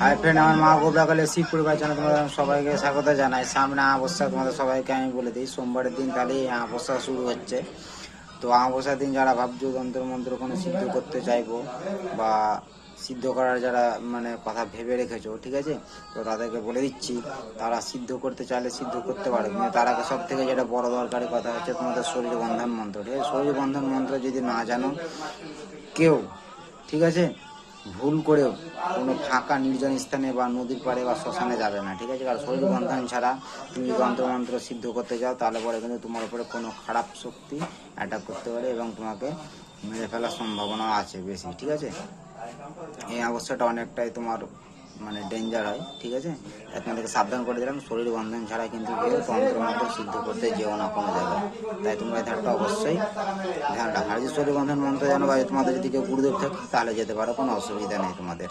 Hi friend আমার মা গোবরাকালে শিব পরিবার জানা তোমাদের সবাইকে স্বাগত জানাই। সামনে অবস্থা তোমাদের সবাইকে আমি বলে দিই। সোমবারের দিন তাহলে অবস্থা শুরু হচ্ছে। তো অমাবস্যার দিন যারা ভাবছ তন্ত্র মন্ত্র কোনো সিদ্ধ করতে চাইব বা সিদ্ধ করার যারা মানে কথা ভেবে রেখেছো, ঠিক আছে? তো তাদেরকে বলে দিচ্ছি, তারা সিদ্ধ করতে চাইলে সিদ্ধ করতে পারে। কিন্তু তার আগে সব থেকে যেটা বড় দরকারি কথা হচ্ছে তোমাদের শরীর বন্ধন মন্ত্র, ঠিক আছে? শরীর বন্ধন মন্ত্র যদি না জানো কেউ, ঠিক আছে? ভুল করেও কোনো ফাঁকা নির্জন স্থানে বা নদীর পাড়ে বা শ্মশানে যাবে না, ঠিক আছে? কারণ শরীর বন্ধন ছাড়া তুমি যন্ত্রমন্ত্র সিদ্ধ করতে যাও, তাহলে পরে কিন্তু তোমার উপরে কোনো খারাপ শক্তি অ্যাটাক করতে পারে এবং তোমাকে মেরে ফেলার সম্ভাবনা আছে বেশি, ঠিক আছে? এই অবস্থাটা অনেকটাই তোমার মানে ডেঞ্জার হয়, ঠিক আছে? আপনাদেরকে সাবধান করে দিলাম, শরীর বন্ধন ছাড়া কিন্তু কেউ তন্ত্রমন্ত্র সিদ্ধ করতে যেও না কোনো জায়গায়। তাই তোমরা ধারটা অবশ্যই ধ্যান রাখো। যদি শরীর বন্ধন মন্ত্র জানো বা তোমাদের যদি কেউ গুরুদেব থাকে, তাহলে যেতে পারো, কোনো অসুবিধা নেই তোমাদের।